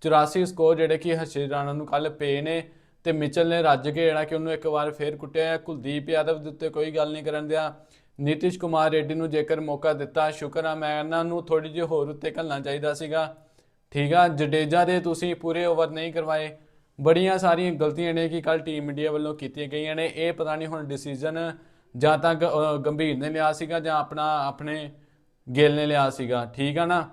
84 score ਜਿਹੜੇ ਕਿ ਹਰਸ਼ਿਤ ਰਾਣਾ ਨੂੰ ਕੱਲ ਪਏ ਨੇ ਤੇ ਮਿਚਲ ਨੇ ਰੱਜ ਕੇ ਜਿਹੜਾ ਕਿ ਉਹਨੂੰ ਇੱਕ ਵਾਰ ਫੇਰ ਕੁੱਟਿਆ ਹੈ। ਕੁਲਦੀਪ ਯਾਦਵ ਦੇ ਉੱਤੇ ਕੋਈ ਗੱਲ ਨਹੀਂ ਕਰਨ ਦਿਆ। ਨੀਤਿਸ਼ ਕੁਮਾਰ ਰੈਡੀ ਨੂੰ ਜੇਕਰ ਮੌਕਾ ਦਿੱਤਾ, ਸ਼ੁਕਰ ਆ, ਮੈਂ ਇਹਨਾਂ ਨੂੰ ਥੋੜੀ ਜਿਹੀ ਹੋਰ ਉੱਤੇ ਘੱਲਣਾ ਚਾਹੀਦਾ ਸੀਗਾ। ਠੀਕ ਆ, ਜਡੇਜਾ ਦੇ ਤੁਸੀਂ ਪੂਰੇ ਓਵਰ ਨਹੀਂ ਕਰਵਾਏ। ਬੜੀਆਂ ਸਾਰੀਆਂ ਗਲਤੀਆਂ ਨੇ ਕਿ ਕੱਲ ਟੀਮ ਇੰਡੀਆ ਵੱਲੋਂ ਕੀਤੀਆਂ ਗਈਆਂ ਨੇ। ਇਹ ਪਤਾ ਨਹੀਂ ਹੁਣ ਡਿਸੀਜਨ ਜਾਂ ਤਾਂ ਗੰਭੀਰ ਨੇ ਲਿਆ ਸੀਗਾ ਜਾਂ ਆਪਣਾ, ਆਪਣੇ ਗਿੱਲ ਨੇ ਲਿਆ ਸੀਗਾ। ਠੀਕ ਆ ਨਾ?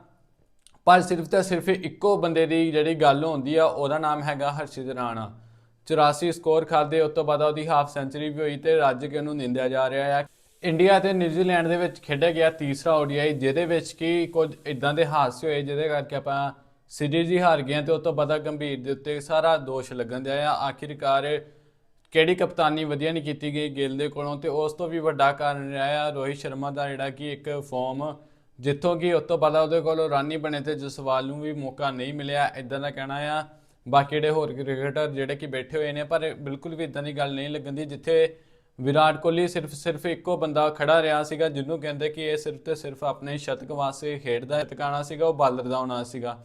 ਪਰ ਸਿਰਫ ਤਾਂ ਸਿਰਫ ਇੱਕੋ ਬੰਦੇ ਦੀ ਜਿਹੜੀ ਗੱਲ ਹੁੰਦੀ ਆ, ਉਹਦਾ ਨਾਮ ਹੈਗਾ ਹਰਸ਼ਿਤ ਰਾਣਾ। 84 ਸਕੋਰ ਖਾਦੇ ਉਸ ਤੋਂ ਬਾਅਦ ਉਹਦੀ ਹਾਫ ਸੈਂਚਰੀ ਵੀ ਹੋਈ ਤੇ ਰੱਜ ਕੇ ਉਹਨੂੰ ਨਿੰਦਿਆ ਜਾ ਰਿਹਾ ਹੈ ਇੰਡੀਆ ਤੇ ਨਿਊਜ਼ੀਲੈਂਡ ਦੇ ਵਿੱਚ ਖੇਡਿਆ ਗਿਆ ਤੀਸਰਾ ODI ਜਿਹਦੇ ਵਿੱਚ ਕਿ ਕੁਝ ਇਦਾਂ ਦੇ ਹਾਦਸੇ ਹੋਏ, ਜਿਹਦੇ ਕਰਕੇ ਆਪਾਂ ਸੀਰੀਜ਼ ਹੀ ਹਾਰ ਗਏ ਹਾਂ ਤੇ ਉਸ ਤੋਂ ਬਾਅਦ ਗੰਭੀਰ ਦੇ ਉੱਤੇ ਸਾਰਾ ਦੋਸ਼ ਲੱਗਣ ਦਿਆ ਆ। ਆਖਿਰਕਾਰ ਕਿਹੜੀ ਕਪਤਾਨੀ ਵਧੀਆ ਨਹੀਂ ਕੀਤੀ ਗਈ ਗਿੱਲ ਦੇ ਕੋਲੋਂ ਤੇ ਉਸ ਤੋਂ ਵੀ ਵੱਡਾ ਕਾਰਨ ਰਿਹਾ ਆ, ਰੋਹਿਤ ਸ਼ਰਮਾ ਦਾ ਜਿਹੜਾ ਕਿ ਇੱਕ ਫਾਰਮ ਜਿੱਥੋਂ ਕਿ ਉਸ ਤੋਂ ਬਾਅਦ ਉਹਦੇ ਕੋਲੋਂ ਰਾਨੀ ਬਣੇ ਤੇ ਜਸਵਾਲ ਨੂੰ ਵੀ ਮੌਕਾ ਨਹੀਂ ਮਿਲਿਆ ਇਦਾਂ ਦਾ ਕਹਿਣਾ ਆ। ਬਾਕੀ ਜਿਹੜੇ ਹੋਰ ਕ੍ਰਿਕਟਰ ਜਿਹੜੇ ਕਿ ਬੈਠੇ ਹੋਏ ਨੇ, ਪਰ ਬਿਲਕੁਲ ਵੀ ਇਦਾਂ ਦੀ ਗੱਲ ਨਹੀਂ ਲੱਗਣ ਦੀ, ਜਿੱਥੇ ਵਿਰਾਟ ਕੋਹਲੀ ਸਿਰਫ ਸਿਰਫ ਇੱਕੋ ਬੰਦਾ ਖੜਾ ਰਿਹਾ ਸੀਗਾ, ਜਿਹਨੂੰ ਕਹਿੰਦੇ ਕਿ ਇਹ ਸਿਰਫ ਤੇ ਸਿਰਫ ਆਪਣੇ ਸ਼ਤਕ ਵਾਸਤੇ ਖੇਡਦਾ ਹੈ ਟਿਕਾਣਾ ਸੀਗਾ, ਉਹ ਬਾਲਰ ਦਾ ਹੋਣਾ ਸੀਗਾ।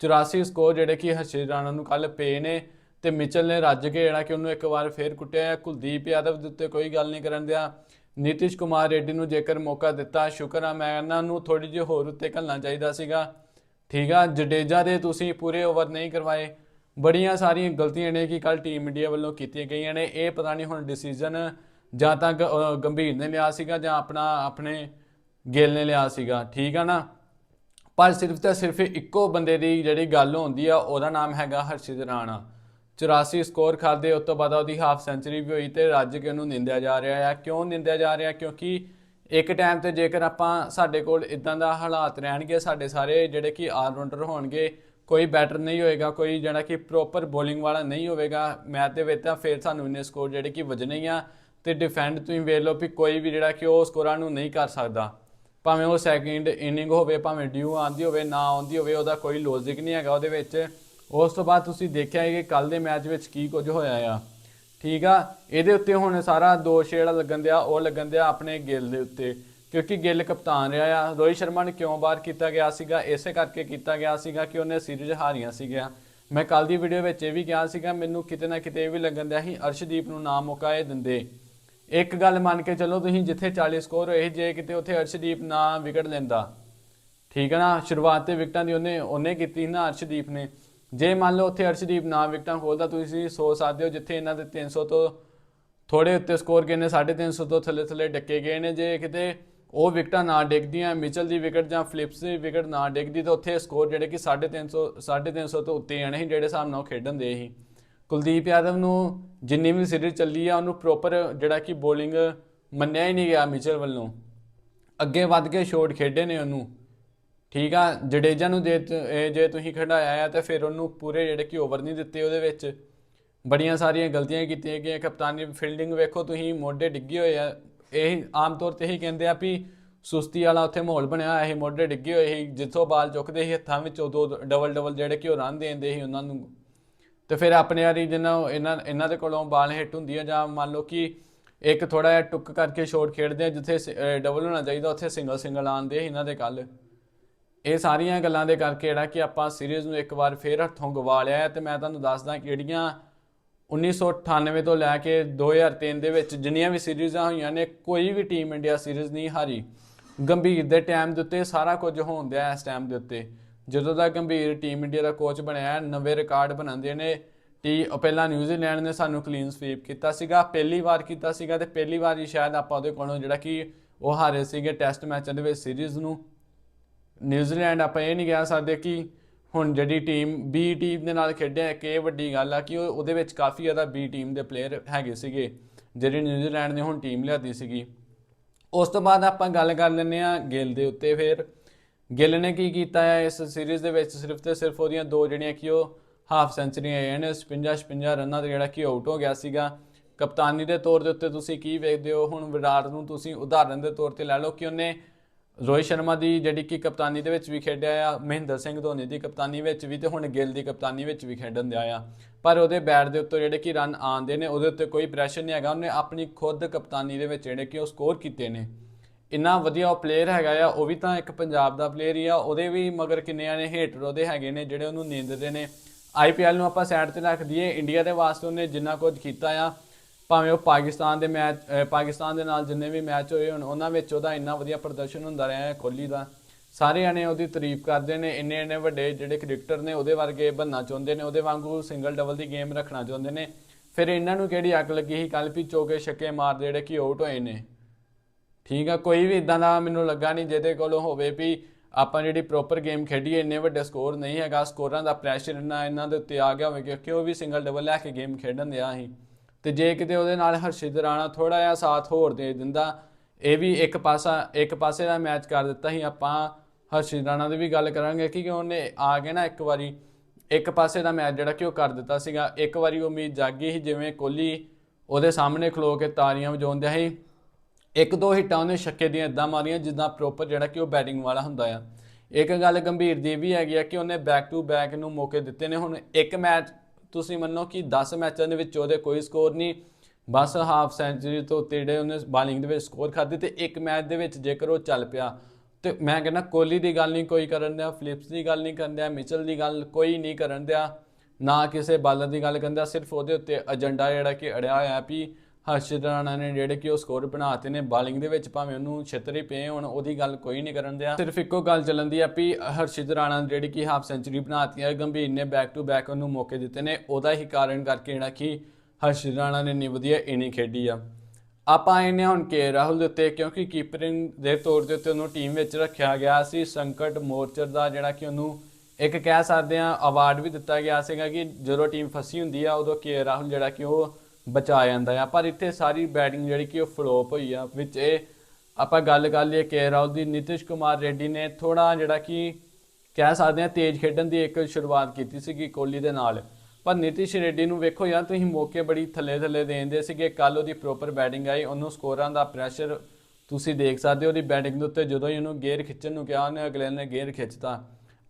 84 ਸਕੋਰ ਜਿਹੜੇ ਕਿ ਹਰਸ਼ਿਤ ਰਾਣਾ ਨੂੰ ਕੱਲ ਪਏ ਨੇ ਤੇ ਮਿਚਲ ਨੇ ਰੱਜ ਕੇ ਜਿਹੜਾ ਕਿ ਉਹਨੂੰ ਇੱਕ ਵਾਰ ਫੇਰ ਕੁੱਟਿਆ ਕੁਲਦੀਪ ਯਾਦਵ ਦੇ ਉੱਤੇ ਕੋਈ ਗੱਲ ਨਹੀਂ ਕਰਨ ਦਿਆ। ਨੀਤਿਸ਼ ਕੁਮਾਰ ਰੈਡੀ ਨੂੰ ਜੇਕਰ ਮੌਕਾ ਦਿੱਤਾ, ਸ਼ੁਕਰ ਆ, ਮੈਂ ਇਹਨਾਂ ਨੂੰ ਥੋੜੀ ਜਿਹੀ ਹੋਰ ਉੱਤੇ ਘੱਲਣਾ ਚਾਹੀਦਾ ਸੀਗਾ। ਠੀਕ ਆ, ਜਡੇਜਾ ਦੇ ਤੁਸੀਂ ਪੂਰੇ ਓਵਰ ਨਹੀਂ ਕਰਵਾਏ। ਬੜੀਆਂ ਸਾਰੀਆਂ ਗਲਤੀਆਂ ਨੇ ਕਿ ਕੱਲ ਟੀਮ ਇੰਡੀਆ ਵੱਲੋਂ ਕੀਤੀਆਂ ਗਈਆਂ ਨੇ। ਇਹ ਪਤਾ ਨਹੀਂ ਹੁਣ ਡਿਸੀਜਨ ਜਾਂ ਤਾਂ ਗੰਭੀਰ ਨੇ ਲਿਆ ਸੀਗਾ ਜਾਂ ਆਪਣਾ, ਆਪਣੇ ਗਿੱਲ ਨੇ ਲਿਆ ਸੀਗਾ। ਠੀਕ ਆ ਨਾ? ਪਰ ਸਿਰਫ ਤਾਂ ਸਿਰਫ ਇੱਕੋ ਬੰਦੇ ਦੀ ਜਿਹੜੀ ਗੱਲ ਹੁੰਦੀ ਆ, ਉਹਦਾ ਨਾਮ ਹੈਗਾ ਹਰਸ਼ਿਤ ਰਾਣਾ। 84 ਸਕੋਰ ਖਾਦੇ, ਉਸ ਤੋਂ ਬਾਅਦ ਉਹਦੀ ਹਾਫ ਸੈਂਚਰੀ ਵੀ ਹੋਈ ਤੇ ਰੱਜ ਕੇ ਉਹਨੂੰ ਨਿੰਦਿਆ ਜਾ ਰਿਹਾ ਆ। ਕਿਉਂ ਨਿੰਦਿਆ ਜਾ ਰਿਹਾ? ਕਿਉਂਕਿ ਇੱਕ ਟਾਈਮ ਤੇ ਜੇਕਰ ਆਪਾਂ ਸਾਡੇ ਕੋਲ ਇਦਾਂ ਦਾ ਹਾਲਾਤ ਰਹਿਣਗੇ, ਸਾਡੇ ਸਾਰੇ ਜਿਹੜੇ ਕਿ ਆਲਰਾਊਂਡਰ ਹੋਣਗੇ, ਕੋਈ ਬੈਟਰ ਨਹੀਂ ਹੋਏਗਾ, ਕੋਈ ਜਿਹੜਾ ਕਿ ਪ੍ਰੋਪਰ ਬੋਲਿੰਗ ਵਾਲਾ ਨਹੀਂ ਹੋਵੇਗਾ, ਮੈਚ ਦੇ ਵਿੱਚ ਤਾਂ ਫਿਰ ਸਾਨੂੰ ਇੰਨੇ ਸਕੋਰ ਜਿਹੜੇ ਕਿ ਵੱਜਣੇ ਆ ਤੇ ਡਿਫੈਂਡ ਤੁਸੀਂ ਵੇਖ ਲਓ ਵੀ ਕੋਈ ਵੀ ਜਿਹੜਾ ਕਿ ਉਹ ਸਕੋਰਾਂ ਨੂੰ ਨਹੀਂ ਕਰ ਸਕਦਾ। ਭਾਵੇਂ ਉਹ ਸੈਕਿੰਡ ਇਨਿੰਗ ਹੋਵੇ, ਭਾਵੇਂ ਡਿਊ ਆਂਦੀ ਹੋਵੇ, ਨਾ ਆਉਂਦੀ ਹੋਵੇ, ਉਹਦਾ ਕੋਈ ਲੌਜੀਕ ਨਹੀਂ ਹੈਗਾ ਉਹਦੇ ਵਿੱਚ। ਉਸ ਤੋਂ ਬਾਅਦ ਤੁਸੀਂ ਦੇਖਿਆ ਹੈ ਕਿ ਕੱਲ ਦੇ ਮੈਚ ਵਿੱਚ ਕੀ ਕੁਝ ਹੋਇਆ ਆ। ਠੀਕ ਆ? ਇਹਦੇ ਉੱਤੇ ਹੁਣ ਸਾਰਾ ਦੋਸ਼ ਜਿਹੜਾ ਲੱਗਣ ਦਿਆ, ਉਹ ਲੱਗਣ ਦਿਆ ਆਪਣੇ ਗਿੱਲ ਦੇ ਉੱਤੇ। ਕਿਉਂਕਿ ਗਿੱਲ ਕਪਤਾਨ ਰਿਹਾ ਆ। ਰੋਹਿਤ ਸ਼ਰਮਾ ਨੂੰ ਕਿਉਂ ਬਾਹਰ ਕੀਤਾ ਗਿਆ ਸੀਗਾ? ਇਸੇ ਕਰਕੇ ਕੀਤਾ ਗਿਆ ਸੀਗਾ ਕਿ ਉਹਨੇ ਸੀਰੀਜ਼ ਹਾਰੀਆਂ ਸੀਗੀਆਂ। ਮੈਂ ਕੱਲ ਦੀ ਵੀਡੀਓ ਵਿੱਚ ਇਹ ਵੀ ਕਿਹਾ ਸੀਗਾ, ਮੈਨੂੰ ਕਿਤੇ ਨਾ ਕਿਤੇ ਇਹ ਵੀ ਲੱਗਣ ਦਿਆ ਸੀ, ਅਰਸ਼ਦੀਪ ਨੂੰ ਨਾ ਮੌਕਾ ਇਹ ਦਿੰਦੇ। ਇੱਕ ਗੱਲ ਮੰਨ ਕੇ ਚੱਲੋ ਤੁਸੀਂ, ਜਿੱਥੇ 40 ਸਕੋਰ ਹੋਏ ਜੇ ਕਿਤੇ ਉੱਥੇ ਅਰਸ਼ਦੀਪ ਨਾ ਵਿਕਟ ਲੈਂਦਾ। ਠੀਕ ਹੈ ਨਾ? ਸ਼ੁਰੂਆਤ ਤੇ ਵਿਕਟਾਂ ਦੀ ਉਹਨੇ ਉਹਨੇ ਕੀਤੀ ਸੀ ਨਾ ਅਰਸ਼ਦੀਪ ਨੇ। ਜੇ ਮੰਨ ਲਓ ਉੱਥੇ ਅਰਸ਼ਦੀਪ ਨਾ ਵਿਕਟਾਂ ਖੋਲਦਾ ਤੁਸੀਂ ਸੋਚ ਸਕਦੇ ਹੋ ਜਿੱਥੇ ਇਹਨਾਂ ਦੇ 300 ਤੋਂ ਥੋੜੇ ਉੱਤੇ ਸਕੋਰ ਗਏ ਨੇ 350 ਤੋਂ ਥੱਲੇ ਥੱਲੇ ਡੱਕੇ ਗਏ ਨੇ। ਜੇ ਕਿਤੇ ਉਹ ਵਿਕਟਾਂ ਨਾ ਡਿੱਗਦੀਆਂ, ਮਿਚਲ ਦੀ ਵਿਕਟ ਜਾਂ ਫਲਿਪਸ ਦੀ ਵਿਕਟ ਨਾ ਡਿੱਗਦੀ, ਤਾਂ ਉੱਥੇ ਸਕੋਰ ਜਿਹੜੇ ਕਿ 350 350 ਤੋਂ ਉੱਤੇ ਆਣੇ ਸੀ, ਜਿਹੜੇ ਹਿਸਾਬ ਨਾਲ ਉਹ ਖੇਡਣ ਦੇ ਸੀ। ਕੁਲਦੀਪ ਯਾਦਵ ਨੂੰ ਜਿੰਨੀ ਵੀ ਸੀਰੀਜ਼ ਚੱਲੀ ਆ, ਉਹਨੂੰ ਪ੍ਰੋਪਰ ਜਿਹੜਾ ਕਿ ਬੋਲਿੰਗ ਮੰਨਿਆ ਹੀ ਨਹੀਂ ਗਿਆ ਮਿਚਲ ਵੱਲੋਂ। ਅੱਗੇ ਵੱਧ ਕੇ ਸ਼ੋਟ ਖੇਡੇ ਨੇ ਉਹਨੂੰ। ਠੀਕ ਆ, ਜਡੇਜਾ ਨੂੰ ਜੇ ਤ- ਇਹ ਜੇ ਤੁਸੀਂ ਖਿਡਾਇਆ ਆ ਤਾਂ ਫਿਰ ਉਹਨੂੰ ਪੂਰੇ ਜਿਹੜੇ ਕਿ ਓਵਰ ਨਹੀਂ ਦਿੱਤੇ ਉਹਦੇ ਵਿੱਚ। ਬੜੀਆਂ ਸਾਰੀਆਂ ਗਲਤੀਆਂ ਕੀਤੀਆਂ ਗਈਆਂ। ਕਪਤਾਨੀ ਫੀਲਡਿੰਗ ਵੇਖੋ ਤੁਸੀਂ, ਮੋਢੇ ਡਿੱਗੇ ਹੋਏ ਆ। ਇਹ ਆਮ ਤੌਰ ਤੇ ਹੀ ਕਹਿੰਦੇ ਆ ਵੀ ਸੁਸਤੀ ਵਾਲਾ ਉੱਥੇ ਮਾਹੌਲ ਬਣਿਆ ਹੋਇਆ ਸੀ ਮੋਢੇ ਡਿੱਗੇ ਹੋਏ ਸੀ। ਜਿੱਥੋਂ ਬਾਲ ਚੁੱਕਦੇ ਸੀ, ਹੱਥਾਂ ਵਿੱਚ ਉਦੋਂ ਡਬਲ ਡਬਲ ਜਿਹੜੇ ਕਿ ਉਹ ਰਨ ਦੇਂਦੇ ਸੀ ਉਹਨਾਂ ਨੂੰ। ਤੇ ਫਿਰ ਆਪਣੇ ਵਾਰੀ ਜਿਹਨਾਂ ਇਹਨਾਂ ਇਹਨਾਂ ਦੇ ਕੋਲੋਂ ਬਾਲ ਹਿੱਟ ਹੁੰਦੀ ਹੈ ਜਾਂ ਮੰਨ ਲਓ ਕਿ ਇੱਕ ਥੋੜਾ ਜਿਹਾ ਟੁੱਕ ਕਰਕੇ ਸ਼ੋਟ ਖੇਡਦੇ ਆ, ਜਿੱਥੇ ਡਬਲ ਹੋਣਾ ਚਾਹੀਦਾ, ਉੱਥੇ ਸਿੰਗਲ ਸਿੰਗਲ ਆਉਂਦੇ ਸੀ ਇਹਨਾਂ ਦੇ ਕੱਲ ਇਹ ਸਾਰੀਆਂ ਗੱਲਾਂ ਦੇ ਕਰਕੇ ਜਿਹੜਾ ਕਿ ਆਪਾਂ ਸੀਰੀਜ਼ ਨੂੰ ਇੱਕ ਵਾਰ ਫੇਰ ਹੱਥੋਂ ਗਵਾ ਲਿਆ ਹੈ ਤੇ ਮੈਂ ਤੁਹਾਨੂੰ ਦੱਸਦਾ ਕਿਹੜੀਆਂ 1998 ਤੋਂ ਲੈ ਕੇ 2003 ਦੇ ਵਿੱਚ ਜਿੰਨੀਆਂ ਵੀ ਸੀਰੀਜ਼ਾਂ ਹੋਈਆਂ ਨੇ, ਕੋਈ ਵੀ ਟੀਮ ਇੰਡੀਆ ਸੀਰੀਜ਼ ਨਹੀਂ ਹਾਰੀ। ਗੰਭੀਰ ਦੇ ਟਾਈਮ ਦੇ ਉੱਤੇ ਸਾਰਾ ਕੁਝ ਹੋਉਂਦਿਆ ਇਸ ਟਾਈਮ ਦੇ ਉੱਤੇ। ਜਦੋਂ ਦਾ ਗੰਭੀਰ ਟੀਮ ਇੰਡੀਆ ਦਾ ਕੋਚ ਬਣਿਆ ਨਵੇਂ ਰਿਕਾਰਡ ਬਣਾਉਂਦੇ ਨੇ। ਟੀ ਪਹਿਲਾਂ ਨਿਊਜ਼ੀਲੈਂਡ ਨੇ ਸਾਨੂੰ ਕਲੀਨ ਸਵੀਪ ਕੀਤਾ ਸੀਗਾ, ਪਹਿਲੀ ਵਾਰ ਕੀਤਾ ਸੀਗਾ ਤੇ ਪਹਿਲੀ ਵਾਰ ਹੀ ਸ਼ਾਇਦ ਆਪਾਂ ਉਹਦੇ ਕੋਲੋਂ ਜਿਹੜਾ ਕਿ ਉਹ ਹਾਰੇ ਸੀਗੇ ਟੈਸਟ ਮੈਚਾਂ ਦੇ ਵਿੱਚ ਸੀਰੀਜ਼ ਨੂੰ। ਨਿਊਜ਼ੀਲੈਂਡ ਆਪਾਂ ਇਹ ਨਹੀਂ ਕਹਿ ਸਕਦੇ ਕਿ ਹੁਣ ਜਿਹੜੀ ਟੀਮ ਬੀ ਟੀਮ ਦੇ ਨਾਲ ਖੇਡਿਆ, ਇੱਕ ਇਹ ਵੱਡੀ ਗੱਲ ਆ ਕਿ ਉਹ ਉਹਦੇ ਵਿੱਚ ਕਾਫੀ ਜ਼ਿਆਦਾ ਬੀ ਟੀਮ ਦੇ ਪਲੇਅਰ ਹੈਗੇ ਸੀਗੇ, ਜਿਹੜੀ ਨਿਊਜ਼ੀਲੈਂਡ ਨੇ ਹੁਣ ਟੀਮ ਲਿਆਦੀ ਸੀਗੀ। ਉਸ ਤੋਂ ਬਾਅਦ ਆਪਾਂ ਗੱਲ ਕਰ ਲੈਂਦੇ ਆ ਗਿੱਲ ਦੇ ਉੱਤੇ ਫਿਰ। ਗਿੱਲ ਨੇ ਕੀ ਕੀਤਾ ਹੈ ਇਸ ਸੀਰੀਜ਼ ਦੇ ਵਿੱਚ ਸਿਰਫ ਤੇ ਸਿਰਫ ਉਹਦੀਆਂ ਦੋ ਜਿਹੜੀਆਂ ਕਿ ਉਹ ਹਾਫ ਸੈਂਚਰੀਆਂ ਆਈਆਂ ਨੇ 56 56 ਰਨਾਂ ਤੇ ਜਿਹੜਾ ਕਿ ਆਊਟ ਹੋ ਗਿਆ ਸੀਗਾ। ਕਪਤਾਨੀ ਦੇ ਤੌਰ ਦੇ ਉੱਤੇ ਤੁਸੀਂ ਕੀ ਵੇਖਦੇ ਹੋ? ਹੁਣ ਵਿਰਾਟ ਨੂੰ ਤੁਸੀਂ ਉਦਾਹਰਨ ਦੇ ਤੌਰ ਤੇ ਲੈ ਲਓ ਕਿ ਉਹਨੇ ਰੋਹਿਤ ਸ਼ਰਮਾ ਦੀ ਜਿਹੜੀ ਕਿ ਕਪਤਾਨੀ ਦੇ ਵਿੱਚ ਵੀ ਖੇਡਿਆ ਆ, ਮਹਿੰਦਰ ਸਿੰਘ ਧੋਨੀ ਦੀ ਕਪਤਾਨੀ ਵਿੱਚ ਵੀ ਤੇ ਹੁਣ ਗਿੱਲ ਦੀ ਕਪਤਾਨੀ ਵਿੱਚ ਵੀ ਖੇਡਣ ਦਿਆ ਆ। ਪਰ ਉਹਦੇ ਬੈਟ ਦੇ ਉੱਤੇ ਜਿਹੜੇ ਕਿ ਰਨ ਆਉਂਦੇ ਨੇ, ਉਹਦੇ ਉੱਤੇ ਕੋਈ ਪ੍ਰੈਸ਼ਰ ਨਹੀਂ ਹੈਗਾ, ਉਹਨੇ ਆਪਣੀ ਖੁਦ ਕਪਤਾਨੀ ਦੇ ਵਿੱਚ ਜਿਹੜੇ ਕਿ ਉਹ ਸਕੋਰ ਕੀਤੇ ਨੇ। ਇੰਨਾ ਵਧੀਆ ਉਹ ਪਲੇਅਰ ਹੈਗਾ ਆ, ਉਹ ਵੀ ਤਾਂ ਇੱਕ ਪੰਜਾਬ ਦਾ ਪਲੇਅਰ ਹੀ ਆ, ਉਹਦੇ ਵੀ ਮਗਰ ਕਿੰਨਿਆਂ ਨੇ ਹੇਟਰ ਉਹਦੇ ਹੈਗੇ ਨੇ, ਜਿਹੜੇ ਉਹਨੂੰ ਨਿੰਦਦੇ ਨੇ। ਆਈਪੀਐਲ ਨੂੰ ਆਪਾਂ ਸਾਈਡ ਤੇ ਰੱਖ ਦਈਏ ਇੰਡੀਆ ਦੇ ਵਾਸਤੇ ਉਹਨੇ ਜਿੰਨਾ ਕੁਝ ਕੀਤਾ ਆ ਭਾਵੇਂ ਉਹ ਪਾਕਿਸਤਾਨ ਦੇ ਮੈਚ ਪਾਕਿਸਤਾਨ ਦੇ ਨਾਲ ਜਿੰਨੇ ਵੀ ਮੈਚ ਹੋਏ ਹੁਣ, ਉਹਨਾਂ ਵਿੱਚ ਉਹਦਾ ਇੰਨਾ ਵਧੀਆ ਪ੍ਰਦਰਸ਼ਨ ਹੁੰਦਾ ਰਿਹਾ ਹੈ ਕੋਹਲੀ ਦਾ। ਸਾਰੇ ਜਣੇ ਉਹਦੀ ਤਾਰੀਫ ਕਰਦੇ ਨੇ, ਇੰਨੇ ਇੰਨੇ ਵੱਡੇ ਜਿਹੜੇ ਕ੍ਰਿਕਟਰ ਨੇ ਉਹਦੇ ਵਰਗੇ ਬੰਨਾ ਚਾਹੁੰਦੇ ਨੇ, ਉਹਦੇ ਵਾਂਗੂ ਸਿੰਗਲ ਡਬਲ ਦੀ ਗੇਮ ਰੱਖਣਾ ਚਾਹੁੰਦੇ ਨੇ। ਫਿਰ ਇਹਨਾਂ ਨੂੰ ਕਿਹੜੀ ਅੱਗ ਲੱਗੀ ਸੀ? ਕੱਲ ਵੀ ਚੋਕੇ ਛੱਕੇ ਮਾਰ ਜਿਹੜੇ ਕਿ ਆਊਟ ਹੋਏ ਨੇ। ਠੀਕ ਆ, ਕੋਈ ਵੀ ਇਦਾਂ ਦਾ ਮੈਨੂੰ ਲੱਗਾ ਨਹੀਂ ਜਿਹਦੇ ਕੋਲੋਂ ਹੋਵੇ ਵੀ ਆਪਾਂ ਜਿਹੜੀ ਪ੍ਰੋਪਰ ਗੇਮ ਖੇਡੀਏ, ਇੰਨੇ ਵੱਡੇ ਸਕੋਰ ਨਹੀਂ ਹੈਗਾ। ਸਕੋਰਾਂ ਦਾ ਪ੍ਰੈਸ਼ਰ ਇੰਨਾ ਇਹਨਾਂ ਦੇ ਉੱਤੇ ਆ ਗਿਆ ਹੋਵੇ ਕਿਉਂਕਿ ਉਹ ਵੀ ਸਿੰਗਲ ਡਬਲ ਲੈ ਕੇ ਗੇਮ ਖੇਡਣ ਦਿਆ ਸੀ। ਤੇ ਜੇ ਕਿਤੇ ਉਹਦੇ ਨਾਲ ਹਰਸ਼ਿਦ ਰਾਣਾ ਥੋੜਾ ਜਿਹਾ ਸਾਥ ਹੋਰ ਦੇ ਦਿੰਦਾ, ਇਹ ਵੀ ਇੱਕ ਪਾਸਾ, ਇੱਕ ਪਾਸੇ ਦਾ ਮੈਚ ਕਰ ਦਿੱਤਾ ਸੀ, ਆਪਾਂ ਹਰਸ਼ਿਦ ਰਾਣਾ ਦੀ ਵੀ ਗੱਲ ਕਰਾਂਗੇ ਕਿ ਉਹਨੇ ਆ ਕੇ ਨਾ ਇੱਕ ਵਾਰੀ ਇੱਕ ਪਾਸੇ ਦਾ ਮੈਚ ਜਿਹੜਾ ਕਿ ਉਹ ਕਰ ਦਿੱਤਾ ਸੀਗਾ, ਇੱਕ ਵਾਰੀ ਉਮੀਦ ਜਾਗੀ ਸੀ, ਜਿਵੇਂ ਕੋਹਲੀ ਉਹਦੇ ਸਾਹਮਣੇ ਖਲੋ ਕੇ ਤਾਰੀਆਂ ਵਜਾਉਂਦਾ ਸੀ। ਇੱਕ ਦੋ ਹਿੱਟਾਂ ਉਹਨੇ ਛੱਕੇ ਦੀਆਂ ਇਦਾਂ ਮਾਰੀਆਂ, ਜਿੱਦਾਂ ਪ੍ਰੋਪਰ ਜਿਹੜਾ ਕਿ ਉਹ ਬੈਟਿੰਗ ਵਾਲਾ ਹੁੰਦਾ ਆ। ਇੱਕ ਗੱਲ ਗੰਭੀਰ ਦੀ ਇਹ ਵੀ ਹੈਗੀ ਆ ਕਿ ਉਹਨੇ ਬੈਕ ਟੂ ਬੈਕ ਨੂੰ ਮੌਕੇ ਦਿੱਤੇ ਨੇ, ਹੁਣ ਇੱਕ ਮੈਚ ਤੁਸੀਂ ਮੰਨੋ ਕਿ 10 ਮੈਚਾਂ ਦੇ ਵਿੱਚ ਉਹਦੇ ਕੋਈ ਸਕੋਰ ਨਹੀਂ। ਬਸ ਹਾਫ ਸੈਂਚਰੀ ਤੋਂ ਤੇੜੇ ਉਹਨੇ ਬਾਲਿੰਗ ਦੇ ਵਿੱਚ ਸਕੋਰ ਖਾਦੇ ਤੇ ਇੱਕ ਮੈਚ ਦੇ ਵਿੱਚ ਜੇਕਰ ਉਹ ਚੱਲ ਪਿਆ, ਤੇ ਮੈਂ ਕਹਿੰਦਾ ਕੋਹਲੀ ਦੀ ਗੱਲ ਨਹੀਂ ਕੋਈ ਕਰਨ ਦਿਆ ਫਲਿਪਸ ਦੀ ਗੱਲ ਨਹੀਂ ਕਰਨ ਦਿਆ ਮਿਚਲ ਦੀ ਗੱਲ ਕੋਈ ਨਹੀਂ ਕਰਨ ਦਿਆ। ਨਾ ਕਿਸੇ ਬਾਲਰ ਦੀ ਗੱਲ ਕਰਨ ਦਿਆ, ਸਿਰਫ ਉਹਦੇ ਉੱਤੇ ਏਜੰਡਾ ਜਿਹੜਾ ਕਿ ਅੜਿਆ ਹੋਇਆ ਵੀ ਹਰਸ਼ਿਤ ਰਾਣਾ ਨੇ ਜਿਹੜੇ ਕਿ ਉਹ ਸਕੋਰ ਬਣਾਤੇ ਨੇ ਬਾਲਿੰਗ ਦੇ ਵਿੱਚ ਭਾਵੇਂ ਉਹਨੂੰ ਛਿੱਤਰੇ ਪਏ ਹੋਣ, ਉਹਦੀ ਗੱਲ ਕੋਈ ਨਹੀਂ ਕਰਨ ਦਿਆ। ਸਿਰਫ ਇੱਕੋ ਗੱਲ ਚੱਲਣ ਦੀ ਆ ਵੀ ਹਰਸ਼ਿਤ ਰਾਣਾ ਜਿਹੜੀ ਕਿ ਹਾਫ ਸੈਂਚੁਰੀ ਬਣਾਤੀ ਹੈ ਗੰਭੀਰ ਨੇ ਬੈਕ ਟੂ ਬੈਕ ਉਹਨੂੰ ਮੌਕੇ ਦਿੱਤੇ ਨੇ। ਉਹਦਾ ਹੀ ਕਾਰਨ ਕਰਕੇ ਜਿਹੜਾ ਕਿ ਹਰਸ਼ਿਤ ਰਾਣਾ ਨੇ ਇੰਨੀ ਵਧੀਆ ਇਨਿੰਗ ਖੇਡੀ ਆ। ਆਪਾਂ ਆਏ ਨੇ ਹੁਣ ਕੇ ਰਾਹੁਲ ਦੇ ਉੱਤੇ, ਕਿਉਂਕਿ ਕੀਪਰਿੰਗ ਦੇ ਤੌਰ ਦੇ ਉੱਤੇ ਉਹਨੂੰ ਟੀਮ ਵਿੱਚ ਰੱਖਿਆ ਗਿਆ ਸੀ। ਸੰਕਟ ਮੋਰਚਰ ਦਾ ਜਿਹੜਾ ਕਿ ਉਹਨੂੰ ਇੱਕ ਕਹਿ ਸਕਦੇ ਆ ਅਵਾਰਡ ਵੀ ਦਿੱਤਾ ਗਿਆ ਸੀਗਾ ਕਿ ਜਦੋਂ ਟੀਮ ਫਸੀ ਹੁੰਦੀ ਆ, ਉਦੋਂ ਕੇ ਰਾਹੁਲ ਜਿਹੜਾ ਕਿ ਉਹ ਬਚਾ ਜਾਂਦਾ ਆ। ਪਰ ਇੱਥੇ ਸਾਰੀ ਬੈਟਿੰਗ ਜਿਹੜੀ ਕਿ ਉਹ ਫਲੋਪ ਹੋਈ ਆ। ਵਿੱਚ ਇਹ ਆਪਾਂ ਗੱਲ ਕਰ ਲਈਏ ਕੇ ਰਾਹੁਲ ਦੀ। ਨਿਤਿਸ਼ ਕੁਮਾਰ ਰੈਡੀ ਨੇ ਥੋੜਾ ਜਿਹੜਾ ਕਿ ਕਹਿ ਸਕਦੇ ਆ, ਤੇਜ਼ ਖੇਡਣ ਦੀ ਇੱਕ ਸ਼ੁਰੂਆਤ ਕੀਤੀ ਸੀਗੀ ਕੋਹਲੀ ਦੇ ਨਾਲ। ਪਰ ਨਿਤਿਸ਼ ਰੈਡੀ ਨੂੰ ਵੇਖੋ ਯਾਰ, ਤੁਸੀਂ ਮੌਕੇ ਬੜੀ ਥੱਲੇ ਥੱਲੇ ਦੇਂਦੇ ਸੀਗੇ। ਕੱਲ ਉਹਦੀ ਪ੍ਰੋਪਰ ਬੈਟਿੰਗ ਆਈ, ਉਹਨੂੰ ਸਕੋਰਾਂ ਦਾ ਪ੍ਰੈਸ਼ਰ ਤੁਸੀਂ ਦੇਖ ਸਕਦੇ ਹੋ। ਉਹਦੀ ਬੈਟਿੰਗ ਦੇ ਉੱਤੇ ਜਦੋਂ ਹੀ ਉਹਨੂੰ ਗੇਅਰ ਖਿੱਚਣ ਨੂੰ ਕਿਹਾ, ਉਹਨੇ ਅਗਲੇ ਨੇ ਗੇਅਰ ਖਿੱਚਤਾ।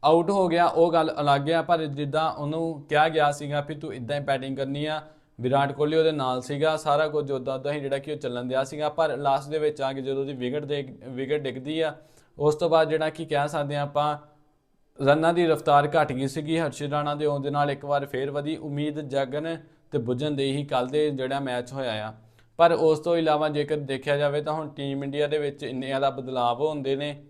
ਆਊਟ ਹੋ ਗਿਆ, ਉਹ ਗੱਲ ਅਲੱਗ ਆ, ਪਰ ਜਿੱਦਾਂ ਉਹਨੂੰ ਕਿਹਾ ਗਿਆ ਸੀਗਾ ਵੀ ਤੂੰ ਇਦਾਂ ਹੀ ਬੈਟਿੰਗ ਕਰਨੀ ਆ ਵਿਰਾਟ ਕੋਹਲੀ ਉਹਦੇ ਨਾਲ ਸੀਗਾ, ਸਾਰਾ ਕੁਝ ਉਦਾਂ ਉਦਾਂ ਹੀ ਜਿਹੜਾ ਕਿ ਉਹ ਚੱਲਣ ਦਿਆ ਸੀਗਾ। ਪਰ ਲਾਸਟ ਦੇ ਵਿੱਚ ਆ ਕੇ ਜਦੋਂ ਉਹਦੀ ਵਿਕਟ ਦੇ ਵਿਕਟ ਡਿੱਗਦੀ ਆ, ਉਸ ਤੋਂ ਬਾਅਦ ਜਿਹੜਾ ਕਿ ਕਹਿ ਸਕਦੇ ਆ ਆਪਾਂ, ਰਨਾਂ ਦੀ ਰਫ਼ਤਾਰ ਘਟ ਗਈ ਸੀਗੀ। ਹਰਸ਼ਿਤ ਰਾਣਾ ਦੇ ਆਉਣ ਨਾਲ ਇੱਕ ਵਾਰ ਫੇਰ ਵਧੀ। ਉਮੀਦ ਜਾਗਣ ਤੇ ਬੁੱਝਣ ਦੇ ਹੀ ਕੱਲ ਦੇ ਜਿਹੜਾ ਮੈਚ ਹੋਇਆ ਆ। ਪਰ ਉਸ ਤੋਂ ਇਲਾਵਾ ਜੇਕਰ ਦੇਖਿਆ ਜਾਵੇ ਤਾਂ ਹੁਣ ਟੀਮ ਇੰਡੀਆ ਦੇ ਵਿੱਚ ਇੰਨੇ ਜ਼ਿਆਦਾ ਬਦਲਾਅ ਹੁੰਦੇ ਨੇ।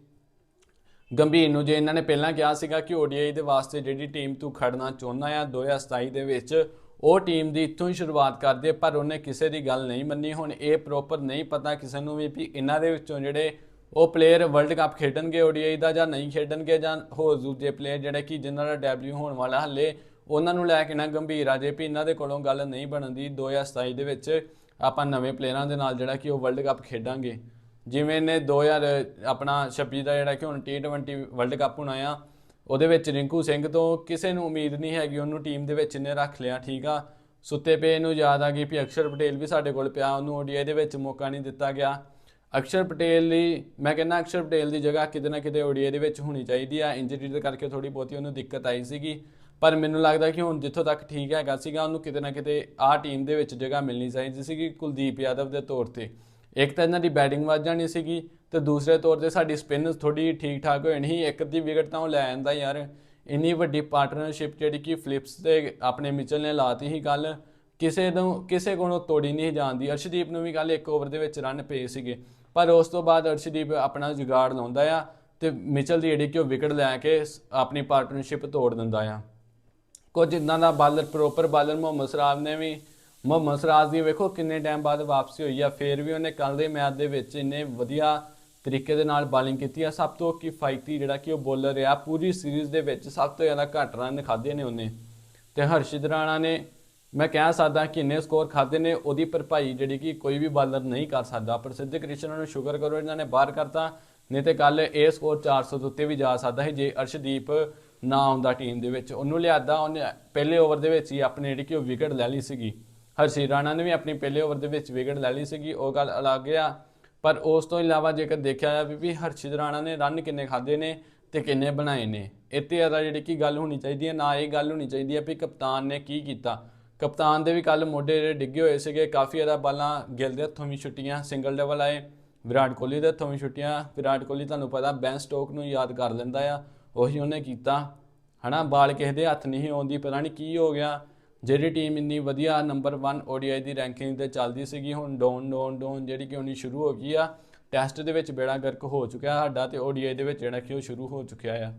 ਗੰਭੀਰ ਨੂੰ ਜੇ ਇਹਨਾਂ ਨੇ ਪਹਿਲਾਂ ਕਿਹਾ ਸੀਗਾ ਕਿ ODI ਦੇ ਵਾਸਤੇ ਜਿਹੜੀ ਟੀਮ ਤੂੰ ਖੜਨਾ ਚਾਹੁੰਦਾ ਆ 2027 ਦੇ ਵਿੱਚ ਉਹ ਟੀਮ ਦੀ ਇੱਥੋਂ ਹੀ ਸ਼ੁਰੂਆਤ ਕਰਦੇ, ਪਰ ਉਹਨੇ ਕਿਸੇ ਦੀ ਗੱਲ ਨਹੀਂ ਮੰਨੀ। ਹੁਣ ਇਹ ਪ੍ਰੋਪਰ ਨਹੀਂ ਪਤਾ ਕਿਸੇ ਨੂੰ ਵੀ ਵੀ ਇਹਨਾਂ ਦੇ ਵਿੱਚੋਂ ਜਿਹੜੇ ਉਹ ਪਲੇਅਰ ਵਰਲਡ ਕੱਪ ਖੇਡਣਗੇ ODI ਦਾ ਜਾਂ ਨਹੀਂ ਖੇਡਣਗੇ ਜਾਂ ਹੋਰ ਦੂਜੇ ਪਲੇਅਰ ਜਿਹੜੇ ਕਿ ਜਿਨ੍ਹਾਂ ਦਾ ਡੈਬਿਊ ਹੋਣ ਵਾਲਾ ਹੱਲੇ, ਉਹਨਾਂ ਨੂੰ ਲੈ ਕੇ ਨਾ ਗੰਭੀਰ ਆ। ਜੇ ਵੀ ਇਹਨਾਂ ਦੇ ਕੋਲੋਂ ਗੱਲ ਨਹੀਂ ਬਣਨ ਬਣਦੀ 2027 ਦੇ ਵਿੱਚ, ਆਪਾਂ ਨਵੇਂ ਪਲੇਅਰਾਂ ਦੇ ਨਾਲ ਜਿਹੜਾ ਕਿ ਉਹ ਵਰਲਡ ਕੱਪ ਖੇਡਾਂਗੇ। ਜਿਵੇਂ ਨੇ 2000 ਆਪਣਾ 26 ਦਾ ਜਿਹੜਾ ਕਿ ਹੁਣ T20 ਵਰਲਡ ਕੱਪ ਹੋਣਾ ਆ ਉਹਦੇ ਵਿੱਚ ਰਿੰਕੂ ਸਿੰਘ ਤੋਂ ਕਿਸੇ ਨੂੰ ਉਮੀਦ ਨਹੀਂ ਹੈਗੀ, ਉਹਨੂੰ ਟੀਮ ਦੇ ਵਿੱਚ ਇਹਨੇ ਰੱਖ ਲਿਆ, ਠੀਕ ਆ। ਸੁੱਤੇ ਪਏ ਨੂੰ ਯਾਦ ਆ ਗਈ ਵੀ ਅਕਸ਼ਰ ਪਟੇਲ ਵੀ ਸਾਡੇ ਕੋਲ ਪਿਆ, ਉਹਨੂੰ ODI ਦੇ ਵਿੱਚ ਮੌਕਾ ਨਹੀਂ ਦਿੱਤਾ ਗਿਆ। ਅਕਸ਼ਰ ਪਟੇਲ ਲਈ ਮੈਂ ਕਹਿੰਦਾ ਅਕਸ਼ਰ ਪਟੇਲ ਦੀ ਜਗ੍ਹਾ ਕਿਤੇ ਨਾ ਕਿਤੇ ODI ਦੇ ਵਿੱਚ ਹੋਣੀ ਚਾਹੀਦੀ ਆ ਇੰਜਰੀ ਦੇ ਕਰਕੇ ਥੋੜੀ ਬਹੁਤੀ ਉਹਨੂੰ ਦਿੱਕਤ ਆਈ ਸੀਗੀ। ਪਰ ਮੈਨੂੰ ਲੱਗਦਾ ਕਿ ਹੁਣ ਜਿੱਥੋਂ ਤੱਕ ਠੀਕ ਹੈਗਾ ਸੀਗਾ, ਉਹਨੂੰ ਕਿਤੇ ਨਾ ਕਿਤੇ ਆਹ ਟੀਮ ਦੇ ਵਿੱਚ ਜਗ੍ਹਾ ਮਿਲਣੀ ਚਾਹੀਦੀ ਸੀਗੀ ਕੁਲਦੀਪ ਯਾਦਵ ਦੇ ਤੌਰ ਤੇ। ਇੱਕ ਤਾਂ ਇਹਨਾਂ ਦੀ ਬੈਟਿੰਗ ਵੱਧ ਜਾਣੀ ਸੀਗੀ ਤੇ ਦੂਸਰੇ ਤੌਰ ਤੇ ਸਾਡੀ ਸਪਿਨ ਥੋੜੀ ਠੀਕ ਠਾਕ ਹੋ ਜਾਣੀ ਇੱਕ ਦੀ ਵਿਕਟ ਤਾਂ ਉਹ ਲੈ ਆਂਦਾ ਯਾਰ। ਇੰਨੀ ਵੱਡੀ ਪਾਰਟਨਰਸ਼ਿਪ ਜਿਹੜੀ ਕਿ ਫਲਿਪਸ ਤੇ ਆਪਣੇ ਮਿਚਲ ਨੇ ਲਾਤੀ ਸੀ ਗੱਲ ਕਿਸੇ ਨੂੰ, ਕਿਸੇ ਕੋਲੋਂ ਤੋੜੀ ਨਹੀਂ ਜਾਂਦੀ। ਅਰਸ਼ਦੀਪ ਨੂੰ ਵੀ ਕੱਲ ਇੱਕ ਓਵਰ ਦੇ ਵਿੱਚ ਰਨ ਪਏ ਸੀਗੇ। ਪਰ ਉਸ ਤੋਂ ਬਾਅਦ ਅਰਸ਼ਦੀਪ ਆਪਣਾ ਜੁਗਾੜ ਲਾਉਂਦਾ ਆ ਤੇ ਮਿਚਲ ਦੀ ਜਿਹੜੀ ਕਿ ਉਹ ਵਿਕਟ ਲੈ ਕੇ ਆਪਣੀ ਪਾਰਟਨਰਸ਼ਿਪ ਤੋੜ ਦਿੰਦਾ ਆ। ਕੁਝ ਇਦਾਂ ਦਾ bowler proper bowler Mohammad Siraj ਨੇ ਵੀ, ਮੁਹੰਮਦ ਸਰਾਜ ਦੀ ਵੇਖੋ ਕਿੰਨੇ ਟਾਈਮ ਬਾਅਦ ਵਾਪਸੀ ਹੋਈ ਆ। ਫੇਰ ਵੀ ਉਹਨੇ ਕੱਲ ਦੇ ਮੈਚ ਦੇ ਵਿੱਚ ਇੰਨੇ ਵਧੀਆ ਤਰੀਕੇ ਦੇ ਨਾਲ ਬੋਲਿੰਗ ਕੀਤੀ ਆ। ਸਭ ਤੋਂ ਕਿਫਾਇਤੀ ਜਿਹੜਾ ਕਿ ਉਹ ਬੋਲਰ ਆ, ਪੂਰੀ ਸੀਰੀਜ਼ ਦੇ ਵਿੱਚ ਸਭ ਤੋਂ ਜ਼ਿਆਦਾ ਘੱਟ ਰਨ ਖਾਦੇ ਨੇ ਉਹਨੇ। ਤੇ ਹਰਸ਼ਿਦ ਰਾਣਾ ਨੇ, ਮੈਂ ਕਹਿ ਸਕਦਾ ਕਿ ਇੰਨੇ ਸਕੋਰ ਖਾਦੇ ਨੇ, ਉਹਦੀ ਭਰਪਾਈ ਜਿਹੜੀ ਕਿ ਕੋਈ ਵੀ ਬਾਲਰ ਨਹੀਂ ਕਰ ਸਕਦਾ। ਪ੍ਰਸਿੱਧ ਕ੍ਰਿਸ਼ਨ ਨੂੰ ਸ਼ੁਕਰ ਕਰੋ, ਇਹਨਾਂ ਨੇ ਬਾਹਰ ਕਰਤਾ, ਨਹੀਂ ਤੇ ਕੱਲ ਇਹ ਸਕੋਰ 400 ਤੋਂ ਉੱਤੇ ਵੀ ਜਾ ਸਕਦਾ ਸੀ, ਜੇ ਅਰਸ਼ਦੀਪ ਨਾ ਆਉਂਦਾ ਟੀਮ ਦੇ ਵਿੱਚ। ਉਹਨੂੰ ਲਿਆਦਾ, ਉਹਨੇ ਪਹਿਲੇ ਓਵਰ ਦੇ ਵਿੱਚ ਹੀ ਆਪਣੀ ਜਿਹੜੀ ਕਿ ਉਹ ਵਿਕਟ ਲੈ ਲਈ ਸੀਗੀ। ਹਰਸ਼ੀ ਰਾਣਾ ਨੇ ਵੀ ਆਪਣੀ ਪਹਿਲੇ ਓਵਰ ਦੇ ਵਿੱਚ ਵਿਕਟ ਲੈ ਲਈ ਸੀਗੀ, ਉਹ ਗੱਲ ਅਲੱਗ ਆ। ਪਰ ਉਸ ਤੋਂ ਇਲਾਵਾ ਜੇਕਰ ਦੇਖਿਆ ਜਾਵੇ ਵੀ ਹਰਸ਼ਿਦ ਰਾਣਾ ਨੇ ਰਨ ਕਿੰਨੇ ਖਾਦੇ ਨੇ ਤੇ ਕਿੰਨੇ ਬਣਾਏ ਨੇ ਇੱਥੇ ਜ਼ਿਆਦਾ ਜਿਹੜੀ ਕੀ ਗੱਲ ਹੋਣੀ ਚਾਹੀਦੀ ਹੈ, ਨਾ ਇਹ ਗੱਲ ਹੋਣੀ ਚਾਹੀਦੀ ਹੈ ਵੀ ਕਪਤਾਨ ਨੇ ਕੀ ਕੀਤਾ। ਕਪਤਾਨ ਦੇ ਵੀ ਕੱਲ ਮੋਢੇ ਜਿਹੜੇ ਡਿੱਗੇ ਹੋਏ ਸੀਗੇ, ਕਾਫੀ ਜ਼ਿਆਦਾ ਬਾਲਾਂ ਗਿਲ ਦੇ ਹੱਥੋਂ ਵੀ ਛੁੱਟੀਆਂ, ਸਿੰਗਲ ਡਬਲ ਆਏ, ਵਿਰਾਟ ਕੋਹਲੀ ਦੇ ਹੱਥੋਂ ਵੀ ਛੁੱਟੀਆਂ, ਵਿਰਾਟ ਕੋਹਲੀ ਤੁਹਾਨੂੰ ਪਤਾ ਬੈਨ ਸਟੋਕ ਨੂੰ ਯਾਦ ਕਰ ਲੈਂਦਾ ਆ, ਉਹੀ ਉਹਨੇ ਕੀਤਾ। ਹਨਾ, ਬਾਲ ਕਿਸੇ ਦੇ ਹੱਥ ਨਹੀਂ ਆਉਂਦੀ, ਪਤਾ ਨਹੀਂ ਕੀ ਹੋ ਗਿਆ। ਜਿਹੜੀ ਟੀਮ ਇੰਨੀ ਵਧੀਆ ਨੰਬਰ 1 ODI ਦੀ ਰੈਂਕਿੰਗ ਤੇ ਚੱਲਦੀ ਸੀਗੀ, ਹੁਣ ਡਾਊਨ ਡਾਊਨ ਡਾਊਨ ਜਿਹੜੀ ਕਿ ਹੋਣੀ ਸ਼ੁਰੂ ਹੋ ਗਈ ਆ ਟੈਸਟ ਦੇ ਵਿੱਚ ਬੇੜਾ ਗਰਕ ਹੋ ਚੁੱਕਿਆ ਸਾਡਾ ਤੇ ODI ਦੇ ਵਿੱਚ ਜਿਹੜਾ ਕਿ ਉਹ ਸ਼ੁਰੂ ਹੋ ਚੁੱਕਿਆ ਆ।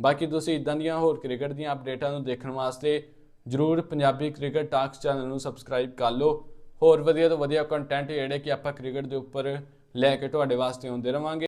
ਬਾਕੀ ਤੁਸੀਂ ਇਦਾਂ ਦੀਆਂ ਹੋਰ ਕ੍ਰਿਕਟ ਦੀਆਂ ਅਪਡੇਟਾਂ ਨੂੰ ਦੇਖਣ ਵਾਸਤੇ ਜਰੂਰ ਪੰਜਾਬੀ ਕ੍ਰਿਕਟ ਟਾਕਸ ਚੈਨਲ ਨੂੰ ਸਬਸਕ੍ਰਾਈਬ ਕਰ ਲਓ। ਹੋਰ ਵਧੀਆ ਤੋਂ ਵਧੀਆ ਕੰਟੈਂਟ ਜਿਹੜੇ ਕਿ ਆਪਾਂ ਕ੍ਰਿਕਟ ਦੇ ਉੱਪਰ ਲੈ ਕੇ ਤੁਹਾਡੇ ਵਾਸਤੇ ਆਉਂਦੇ ਰਵਾਂਗੇ।